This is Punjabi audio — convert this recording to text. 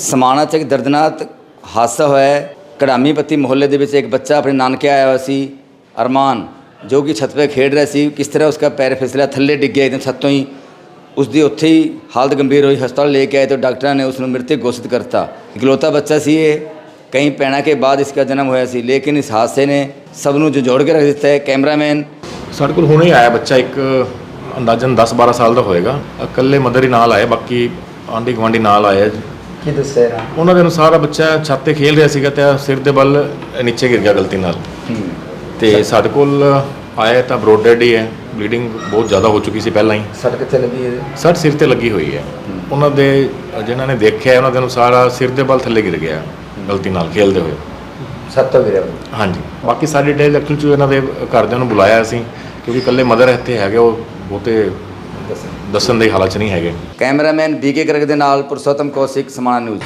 ਸਮਾਣਾ 'ਚ ਇੱਕ ਦਰਦਨਾਕ ਹਾਦਸਾ ਹੋਇਆ ਹੈ। ਕੜਾਮੀ ਪੱਤੀ ਮੁਹੱਲੇ ਦੇ ਵਿੱਚ ਇੱਕ ਬੱਚਾ ਆਪਣੇ ਨਾਨਕੇ ਆਇਆ ਹੋਇਆ ਸੀ, ਅਰਮਾਨ, ਜੋ ਕਿ ਛੱਤ 'ਤੇ ਖੇਡ ਰਿਹਾ ਸੀ। ਕਿਸ ਤਰ੍ਹਾਂ ਉਸਕਾ ਪੈਰ ਫਿਸਲਿਆ, ਥੱਲੇ ਡਿੱਗ ਗਿਆ ਇੱਕਦਮ ਛੱਤ ਤੋਂ ਹੀ। ਉਸ ਦੀ ਉੱਥੇ ਹੀ ਹਾਲਤ ਗੰਭੀਰ ਹੋਈ, ਹਸਪਤਾਲ ਲੈ ਕੇ ਆਏ ਤਾਂ ਡਾਕਟਰਾਂ ਨੇ ਉਸ ਨੂੰ ਮ੍ਰਿਤਕ ਘੋਸ਼ਿਤ ਕਰਤਾ। ਇਕਲੌਤਾ ਬੱਚਾ ਸੀ ਇਹ, ਕਈ ਪੈਣਾ ਕੇ ਬਾਅਦ ਇਸ ਦਾ ਜਨਮ ਹੋਇਆ ਸੀ, ਲੇਕਿਨ ਇਸ ਹਾਦਸੇ ਨੇ ਸਭ ਨੂੰ ਜੋੜ ਕੇ ਰੱਖ ਦਿੱਤਾ ਹੈ। ਕੈਮਰਾਮੈਨ ਸਾਡੇ ਕੋਲ ਹੁਣੇ ਹੀ ਆਇਆ ਬੱਚਾ, ਇੱਕ ਅੰਦਾਜ਼ਨ 10-12 ਸਾਲ ਦਾ ਹੋਏਗਾ। ਇਕੱਲੇ ਮਦਰ ਹੀ ਨਾਲ ਆਏ ਬਾਕੀ ਆਂਢੀ ਗੁਆਂਢੀ ਨਾਲ ਆਏ ਕੀ ਦੱਸਿਆ ਉਹਨਾਂ ਦੇ ਅਨੁਸਾਰ ਆ ਬੱਚਾ ਛੱਤ ਤੇ ਖੇਲ ਰਿਹਾ ਸੀਗਾ ਤੇ ਸਿਰ ਦੇ ਬਲ ਨੀਚੇ ਗਿਰ ਗਿਆ ਗਲਤੀ ਨਾਲ। ਤੇ ਸਾਡੇ ਕੋਲ ਆਇਆ ਤਾਂ ਬਰੋਡ ਡੈਡ ਹੀ ਹੈ। ਬਲੀਡਿੰਗ ਬਹੁਤ ਜ਼ਿਆਦਾ ਹੋ ਚੁੱਕੀ ਸੀ ਪਹਿਲਾਂ ਹੀ। ਸੜਕ ਤੇ ਲੱਗੀ ਹੈ? ਸਰ ਸਿਰ ਤੇ ਲੱਗੀ ਹੋਈ ਹੈ। ਉਹਨਾਂ ਦੇ ਜਿਨ੍ਹਾਂ ਨੇ ਦੇਖਿਆ ਉਹਨਾਂ ਦੇ ਅਨੁਸਾਰ ਸਿਰ ਦੇ ਬਲ ਥੱਲੇ ਗਿਰ ਗਿਆ ਗਲਤੀ ਨਾਲ ਖੇਲਦੇ ਹੋਏ। ਛੱਤ ਤੋਂ ਗਿਰਿਆ ਹਾਂਜੀ। ਬਾਕੀ ਸਾਡੀ ਡਿਟੇਲ ਐਕਚੁਅਲ ਚ ਇਹਨਾਂ ਦੇ ਘਰਦਿਆਂ ਨੂੰ ਬੁਲਾਇਆ ਸੀ ਕਿਉਂਕਿ ਇਕੱਲੇ ਮਦਰ ਇੱਥੇ ਹੈਗੇ ਉਹ ਬਹੁਤੇ ਦੱਸਣ ਦੇ ਹਾਲਾਤ ਚ ਨਹੀਂ ਹੈਗੇ। ਕੈਮਰਾਮੈਨ ਬੀਕੇ ਕਰਕ ਦੇ ਨਾਲ ਪੁਰਸ਼ੋਤਮ ਕੌਸ਼ਿਕ, ਸਮਾਣਾ ਨਿਊਜ਼।